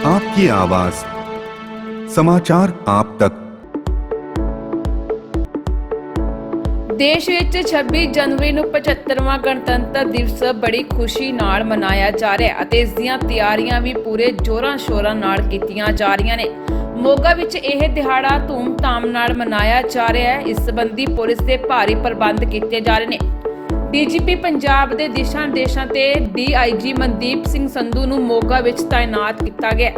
आपकी आवाज समाचार आप तक ਦੇਸ਼ ਵਿੱਚ 26 ਜਨਵਰੀ ਨੂੰ 75ਵਾਂ ਗਣਤੰਤਰ ਦਿਵਸ ਬੜੀ ਖੁਸ਼ੀ ਨਾਲ ਮਨਾਇਆ ਜਾ ਰਿਹਾ ਹੈ ਅਤੇ ਇਸ ਦੀਆਂ ਤਿਆਰੀਆਂ ਵੀ ਪੂਰੇ ਜੋਰਾਂ ਸ਼ੋਰਾਂ ਨਾਲ ਕੀਤੀਆਂ ਜਾ ਰਹੀਆਂ ਨੇ ਮੋਗਾ ਵਿੱਚ ਇਹ ਦਿਹਾੜਾ ਧੂਮ-ਧਾਮ ਨਾਲ ਮਨਾਇਆ ਜਾ ਰਿਹਾ ਹੈ ਇਸ ਸੰਬੰਧੀ ਪੁਲਿਸ ਦੇ ਭਾਰੀ ਪ੍ਰਬੰਧ ਕੀਤੇ ਜਾ ਰਹੇ ਨੇ ਡੀਜੀਪੀ ਪੰਜਾਬ ਦੇ ਦਿਸ਼ਾ ਨਿਰਦੇਸ਼ਾਂ ਤੇ ਡੀਆਈਜੀ ਮਨਦੀਪ ਸਿੰਘ ਸੰਧੂ ਨੂੰ ਮੋਗਾ ਵਿੱਚ ਤਾਇਨਾਤ ਕੀਤਾ ਗਿਆ।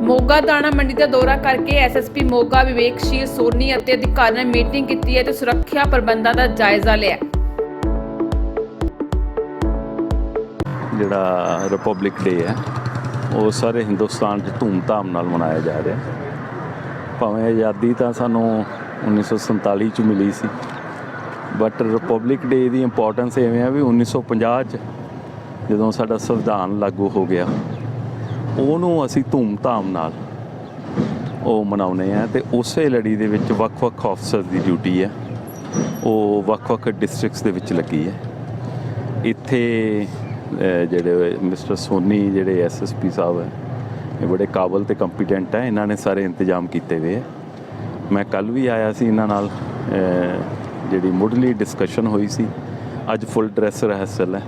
ਮੋਗਾ ਦਾਣਾ ਮੰਡੀ ਦਾ ਦੌਰਾ ਕਰਕੇ ਐਸਐਸਪੀ ਮੋਗਾ ਵਿਵੇਕਸ਼ੀਲ ਸੋਨੀ ਅਤੇ ਅਧਿਕਾਰੀਆਂ ਨੇ ਮੀਟਿੰਗ ਕੀਤੀ ਹੈ ਤੇ ਸੁਰੱਖਿਆ ਪ੍ਰਬੰਧਾਂ ਦਾ ਜਾਇਜ਼ਾ ਲਿਆ। ਜਿਹੜਾ ਰਿਪਬਲਿਕ ਡੇ ਹੈ, ਉਹ ਸਾਰੇ ਹਿੰਦੁਸਤਾਨ 'ਚ ਧੂਮ-ਧਾਮ ਨਾਲ ਮਨਾਇਆ ਜਾ ਰਿਹਾ। ਭਾਵੇਂ ਆਜ਼ਾਦੀ ਤਾਂ ਸਾਨੂੰ 1947 ਚ ਮਿਲੀ ਸੀ। ਬਟ ਰਿਪਬਲਿਕ ਡੇ ਦੀ ਇੰਪੋਰਟੈਂਸ ਐਵੇਂ ਆ ਵੀ 1950 ਚ ਜਦੋਂ ਸਾਡਾ ਸੰਵਿਧਾਨ ਲਾਗੂ ਹੋ ਗਿਆ, ਉਹਨੂੰ ਅਸੀਂ ਧੂਮ-ਧਾਮ ਨਾਲ ਉਹ ਮਨਾਉਨੇ ਆ ਤੇ ਉਸੇ ਲੜੀ ਦੇ ਵਿੱਚ ਵੱਖ-ਵੱਖ ਅਫਸਰ ਦੀ ਡਿਊਟੀ ਹੈ। ਉਹ ਵੱਖ-ਵੱਖ ਡਿਸਟ੍ਰਿਕਟਸ ਦੇ ਵਿੱਚ ਲੱਗੀ ਹੈ। ਇੱਥੇ ਜਿਹੜੇ ਮਿਸਟਰ ਸੋਨੀ, ਜਿਹੜੇ ਐਸਐਸਪੀ ਸਾਹਿਬ ਹੈ, ਇਹ ਬੜੇ ਕਾਬਲ ਤੇ ਕੰਪੀਟੈਂਟ ਹੈ, ਇਹਨਾਂ ਨੇ ਸਾਰੇ ਇੰਤਜ਼ਾਮ ਕੀਤੇ ਹੋਏ ਹੈ। ਮੈਂ ਕੱਲ ਵੀ ਆਇਆ ਸੀ ਇਹਨਾਂ ਨਾਲ ਜਿਹੜੀ ਮੁੱਢਲੀ ਡਿਸਕਸ਼ਨ ਹੋਈ ਸੀ, ਅੱਜ ਫੁੱਲ ਡਰੈਸ ਰਿਹਰਸਲ ਹੈ।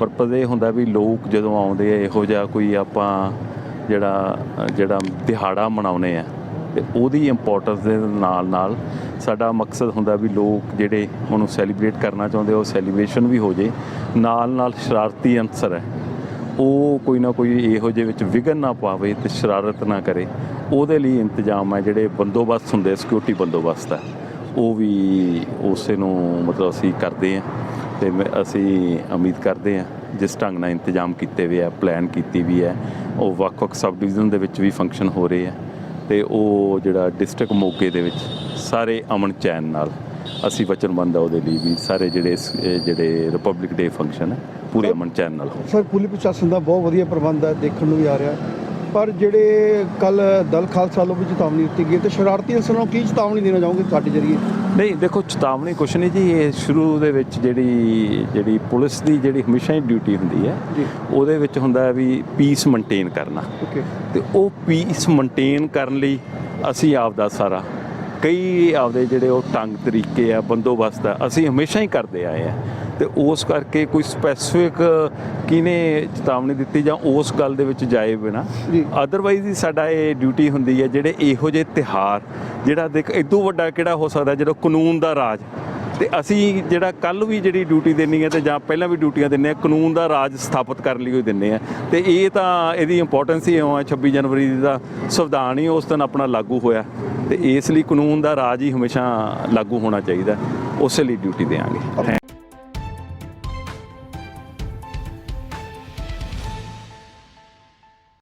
ਪਰਪਸ ਇਹ ਹੁੰਦਾ ਵੀ ਲੋਕ ਜਦੋਂ ਆਉਂਦੇ ਆ, ਇਹੋ ਜਿਹਾ ਕੋਈ ਆਪਾਂ ਜਿਹੜਾ ਜਿਹੜਾ ਦਿਹਾੜਾ ਮਨਾਉਨੇ ਆ, ਤੇ ਉਹਦੀ ਇੰਪੋਰਟੈਂਸ ਦੇ ਨਾਲ ਨਾਲ ਸਾਡਾ ਮਕਸਦ ਹੁੰਦਾ ਵੀ ਲੋਕ ਜਿਹੜੇ ਉਹਨੂੰ ਸੈਲੀਬ੍ਰੇਟ ਕਰਨਾ ਚਾਹੁੰਦੇ ਉਹ ਸੈਲੀਬ੍ਰੇਸ਼ਨ ਵੀ ਹੋ ਜੇ। ਨਾਲ ਨਾਲ ਸ਼ਰਾਰਤੀ ਅੰਸਰ ਹੈ। ਉਹ ਕੋਈ ਨਾ ਕੋਈ ਇਹੋ ਜਿਹੇ ਵਿੱਚ ਵਿਘਨ ਨਾ ਪਾਵੇ ਤੇ ਸ਼ਰਾਰਤ ਨਾ ਕਰੇ। ਉਹਦੇ ਲਈ ਇੰਤਜ਼ਾਮ ਹੈ ਜਿਹੜੇ ਬੰਦੋਬਸਤ ਹੁੰਦੇ ਸਿਕਿਉਰਿਟੀ ਬੰਦੋਬਸਤ ਹੈ। ਉਹ ਵੀ ਉਸੇ ਨੂੰ ਮਤਲਬ ਅਸੀਂ ਕਰਦੇ ਹਾਂ ਤੇ ਮੈਂ- ਅਸੀਂ ਉਮੀਦ ਕਰਦੇ ਹਾਂ ਜਿਸ ਢੰਗ ਨਾਲ ਇੰਤਜ਼ਾਮ ਕੀਤੇ ਹੋਏ ਆ ਪਲਾਨ ਕੀਤੀ ਵੀ ਹੈ, ਉਹ ਵੱਖ-ਵੱਖ ਸਬ ਡਿਵੀਜ਼ਨ ਦੇ ਵਿੱਚ ਵੀ ਫੰਕਸ਼ਨ ਹੋ ਰਹੇ ਆ ਤੇ ਉਹ ਜਿਹੜਾ ਡਿਸਟ੍ਰਿਕਟ ਮੋਗੇ ਦੇ ਵਿੱਚ ਸਾਰੇ ਅਮਨ ਚੈਨ ਨਾਲ ਅਸੀਂ ਵਚਨਬੰਦ ਆ ਉਹਦੇ ਲਈ ਵੀ ਸਾਰੇ ਜਿਹੜੇ ਜਿਹੜੇ ਰਿਪਬਲਿਕ ਡੇ ਫੰਕਸ਼ਨ ਹੈ, ਪੂਰੇ ਅਮਨ ਚੈਨ ਨਾਲ ਹੋਣ। ਸਰ ਪੁਲਿਸ ਪ੍ਰਸ਼ਾਸਨ ਦਾ ਬਹੁਤ ਵਧੀਆ ਪ੍ਰਬੰਧ ਹੈ, ਦੇਖਣ ਨੂੰ ਵੀ ਆ ਰਿਹਾ। ਪਰ ਜਿਹੜੇ ਕੱਲ ਦਲ ਖਾਲਸਾ ਵੱਲੋਂ ਵੀ ਚੇਤਾਵਨੀ ਦਿੱਤੀ ਗਈ ਤੇ ਸ਼ਰਾਰਤੀ ਅਨਸਰਾਂ ਨੂੰ ਕੀ ਚੇਤਾਵਨੀ ਦੇਣਾ ਚਾਹੋਗੇ ਤੁਹਾਡੇ ਜਰੀਏ? ਨਹੀਂ ਦੇਖੋ ਚੇਤਾਵਨੀ ਕੁਛ ਨਹੀਂ ਜੀ। ਇਹ ਸ਼ੁਰੂ ਦੇ ਵਿੱਚ ਜਿਹੜੀ ਜਿਹੜੀ ਪੁਲਿਸ ਦੀ ਜਿਹੜੀ ਹਮੇਸ਼ਾ ਹੀ ਡਿਊਟੀ ਹੁੰਦੀ ਹੈ ਉਹਦੇ ਵਿੱਚ ਹੁੰਦਾ ਹੈ ਵੀ ਪੀਸ ਮੇਨਟੇਨ ਕਰਨਾ। ਓਕੇ ਤੇ ਉਹ ਪੀਸ ਮੇਨਟੇਨ ਕਰਨ ਲਈ ਅਸੀਂ ਆਪ ਦਾ ਸਾਰਾ ਕਈ ਆਪਦੇ ਜਿਹੜੇ ਉਹ ਢੰਗ ਤਰੀਕੇ ਆ ਬੰਦੋਬਸਤ ਆ ਅਸੀਂ ਹਮੇਸ਼ਾ ਹੀ ਕਰਦੇ ਆਏ ਆ ਤੇ ਉਸ ਕਰਕੇ ਕੋਈ ਸਪੈਸੀਫਿਕ ਕਿਨੇ ਚੇਤਾਵਨੀ ਦਿੱਤੀ ਜਾਂ ਉਸ ਗੱਲ ਦੇ ਵਿੱਚ ਜਾਏ ਬਿਨਾ। ਅਦਰਵਾਈਜ਼ ਹੀ ਸਾਡਾ ਇਹ ਡਿਊਟੀ ਹੁੰਦੀ ਹੈ ਜਿਹੜੇ ਇਹੋ ਜਿਹੇ ਤਿਹਾਰ ਜਿਹੜਾ ਦੇਖ ਇਦੋਂ ਵੱਡਾ ਕਿਹੜਾ ਹੋ ਸਕਦਾ ਜਿਹੜਾ ਕਾਨੂੰਨ ਦਾ ਰਾਜ ਤੇ ਅਸੀਂ ਜਿਹੜਾ ਕੱਲ ਵੀ ਜਿਹੜੀ ਡਿਊਟੀ ਦੇਣੀ ਹੈ ਤੇ ਜਾਂ ਪਹਿਲਾਂ ਵੀ ਡਿਊਟੀਆਂ ਦਿੰਨੇ ਆ, ਕਾਨੂੰਨ ਦਾ ਰਾਜ ਸਥਾਪਿਤ ਕਰਨ ਲਈ ਹੋਈ ਦਿੰਨੇ ਆ। ਤੇ ਇਹ ਤਾਂ ਇਹਦੀ ਇੰਪੋਰਟੈਂਸ ਹੀ ਇਉਂ ਆ 26 ਜਨਵਰੀ ਦਾ ਸੰਵਿਧਾਨ ਹੀ ਉਸ ਦਿਨ ਆਪਣਾ ਲਾਗੂ ਹੋਇਆ। ਤੇ ਇਸ ਲਈ ਕਾਨੂੰਨ ਦਾ ਰਾਜ ਹੀ ਹਮੇਸ਼ਾ ਲਾਗੂ ਹੋਣਾ ਚਾਹੀਦਾ। ਉਸੇ ਲਈ ਡਿਊਟੀ ਦੇਵਾਂਗੇ।